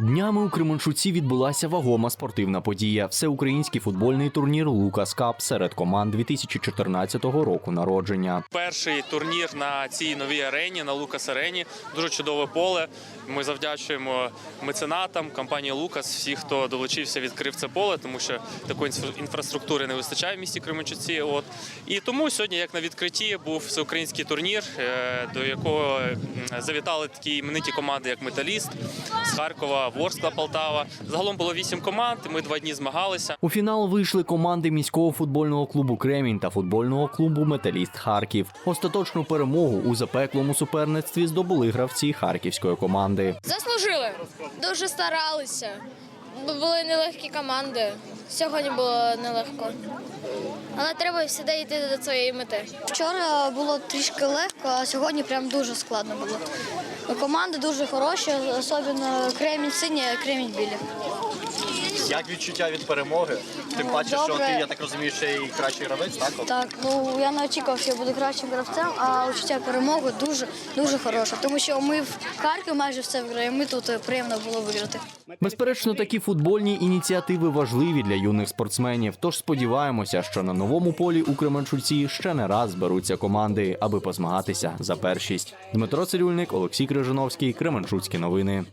Днями у Кременчуці відбулася вагома спортивна подія. Всеукраїнський футбольний турнір Лукас Кап серед команд 2014 року народження. Перший турнір на цій новій арені на Лукас Арені. Дуже чудове поле. Ми завдячуємо меценатам, компанії Лукас, всіх, хто долучився, відкрив це поле, тому що такої інфраструктури не вистачає в місті Кременчуці. От і тому сьогодні, як на відкритті, був всеукраїнський турнір, е, до якого завітали такі імениті команди, як Металіст з Харкова, Ворскла, Полтава. Загалом було вісім команд. Ми два дні змагалися. У фінал вийшли команди міського футбольного клубу Кремінь та футбольного клубу Металіст Харків. Остаточну перемогу у запеклому суперництві здобули гравці харківської команди. Заслужили. Дуже старалися. Були нелегкі команди. Сьогодні було нелегко. Але треба завжди йти до своєї мети. Вчора було трішки легко, а сьогодні прям дуже складно було. Команди дуже хороші, особливо Кремінь синя, Кремінь білі. Як відчуття від перемоги? Тим паче, що Добре. ти, я так розумію, ще й кращий гравець, так? От. Так, ну я не очікував, що я буду кращим гравцем, а відчуття перемоги дуже дуже хороше. Тому що ми в Харкові майже все виграємо. Ми тут е, приємно було виграти. Безперечно, такі футбольні ініціативи важливі для юних спортсменів. Тож сподіваємося, що на новому полі у Кременчуці ще не раз зберуться команди, аби позмагатися за першість. Дмитро Цирюльник, Олексій Крижановський, Кременчуцькі новини.